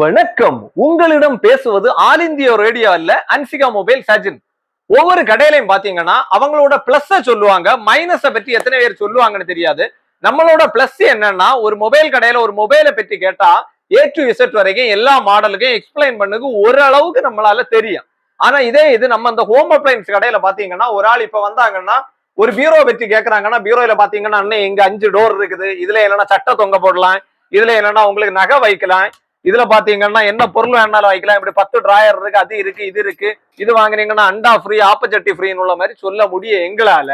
வணக்கம். உங்களிடம் பேசுவது ஆல் இந்தியா ரேடியோ அல்ல அன்சிகா மொபைல் சஜின். ஒவ்வொரு கடையிலையும் பாத்தீங்கன்னா அவங்களோட பிளஸ் சொல்லுவாங்க மைனஸ பத்தி எத்தனை பேர் சொல்லுவாங்கன்னு தெரியாது. நம்மளோட பிளஸ் என்னன்னா ஒரு மொபைல் கடையில ஒரு மொபைலை பத்தி கேட்டா ஏ டு இசட் வரைக்கும் எல்லா மாடலுக்கும் எக்ஸ்பிளைன் பண்ணுக்கு ஓரளவுக்கு நம்மளால தெரியும். ஆனா இதே இது நம்ம இந்த ஹோம் அப்ளைன்ஸ் கடையில பாத்தீங்கன்னா ஒரு ஆள் இப்ப வந்தாங்கன்னா ஒரு பீரோ பத்தி கேக்குறாங்கன்னா பீரோல பாத்தீங்கன்னா அண்ணன் இங்க அஞ்சு டோர் இருக்குது. இதுல என்னன்னா சட்டை தொங்க போடலாம். இதுல என்னன்னா உங்களுக்கு நகை வைக்கலாம். இதுல பாத்தீங்கன்னா என்ன பொருள் வேணாலும் வைக்கலாம் இப்படி பத்து டிராயர் இருக்கு அது இருக்கு இது இருக்கு. இது வாங்குனீங்கன்னா அண்டா ஃப்ரீ ஆப்பச்சட்டி ஃப்ரீன்னு உள்ள மாதிரி சொல்ல முடியும் எங்களால.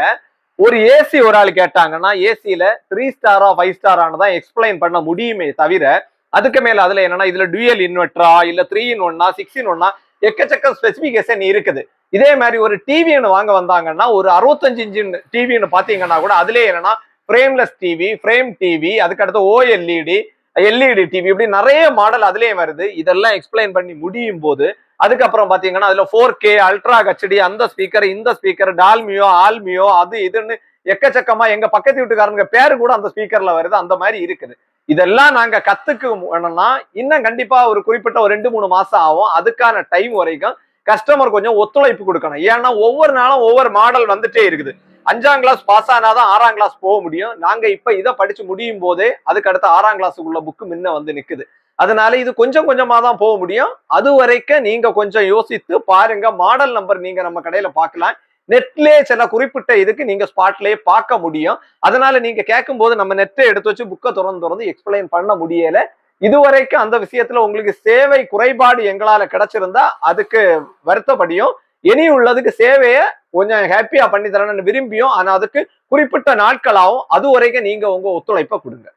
ஒரு ஏசி ஒரு ஆள் கேட்டாங்கன்னா ஏசியில த்ரீ ஸ்டாரா ஃபைவ் ஸ்டாரான்னு தான் எக்ஸ்பிளைன் பண்ண முடியுமே தவிர அதுக்கு மேல அதுல என்னன்னா இதுல டுயல் இன்வெர்டரா இல்ல த்ரீ இன் ஒன்னா சிக்ஸ் இன் ஒன்னா எக்கச்சக்க ஸ்பெசிபிகேஷன் இருக்குது. இதே மாதிரி ஒரு டிவின்னு வாங்க வந்தாங்கன்னா ஒரு அறுபத்தஞ்சு இன்ஜின் டிவின்னு பாத்தீங்கன்னா கூட அதுலயே என்னன்னா ஃப்ரேம்லெஸ் டிவி ஃப்ரேம் டிவி அதுக்கடுத்து ஓஎல்இடி எல்இடி டிவி இப்படி நிறைய மாடல் அதுலயே வருது. இதெல்லாம் எக்ஸ்பிளைன் பண்ணி முடியும் போது அதுக்கப்புறம் பாத்தீங்கன்னா அதுல ஃபோர் கே அல்ட்ரா கச்சடி அந்த ஸ்பீக்கர் இந்த ஸ்பீக்கர் டால்மியோ ஆல்மியோ அது இதுன்னு எக்கச்சக்கமா எங்க பக்கத்து வீட்டுக்காரங்க பேரு கூட அந்த ஸ்பீக்கர்ல வருது. அந்த மாதிரி இருக்குது. இதெல்லாம் நாங்க கத்துக்கு வேணும்னா இன்னும் கண்டிப்பா ஒரு குறிப்பிட்ட ஒரு ரெண்டு மூணு மாசம் ஆகும். அதுக்கான டைம் வரைக்கும் கஸ்டமர் கொஞ்சம் ஒத்துழைப்பு கொடுக்கணும். ஏன்னா ஒவ்வொரு நாளும் ஒவ்வொரு மாடல் வந்துட்டே இருக்குது. அஞ்சாம் கிளாஸ் பாஸ் ஆனாதான் ஆறாம் கிளாஸ் போக முடியும். நாங்க இப்ப இதை படிச்சு முடியும் போதே அதுக்கு அடுத்த ஆறாம் கிளாஸுக்குள்ள புக்கு முன்ன வந்து நிக்குது. அதனால இது கொஞ்சம் கொஞ்சமா தான் போக முடியும். அது வரைக்கும் நீங்க கொஞ்சம் யோசித்து பாருங்க. மாடல் நம்பர் நீங்க நம்ம கடையில பார்க்கலாம். நெட்லயே சில குறிப்பிட்ட இதுக்கு நீங்க ஸ்பாட்லயே பார்க்க முடியும். அதனால நீங்க கேட்கும் போது நம்ம நெட்டை எடுத்து வச்சு புக்கை திறந்து திறந்து எக்ஸ்பிளைன் பண்ண முடியல. இதுவரைக்கும் அந்த விஷயத்துல உங்களுக்கு சேவை குறைபாடு எங்களால கிடைச்சிருந்தா அதுக்கு வருத்தப்படியும். இனி உள்ளதுக்கு சேவையை கொஞ்சம் ஹாப்பியா பண்ணி தரணும்னு விரும்பியும் ஆனா அதுக்கு குறிப்பிட்ட நாட்களாகவும் அது வரைக்கும் நீங்க உங்க ஒத்துழைப்பை கொடுங்க.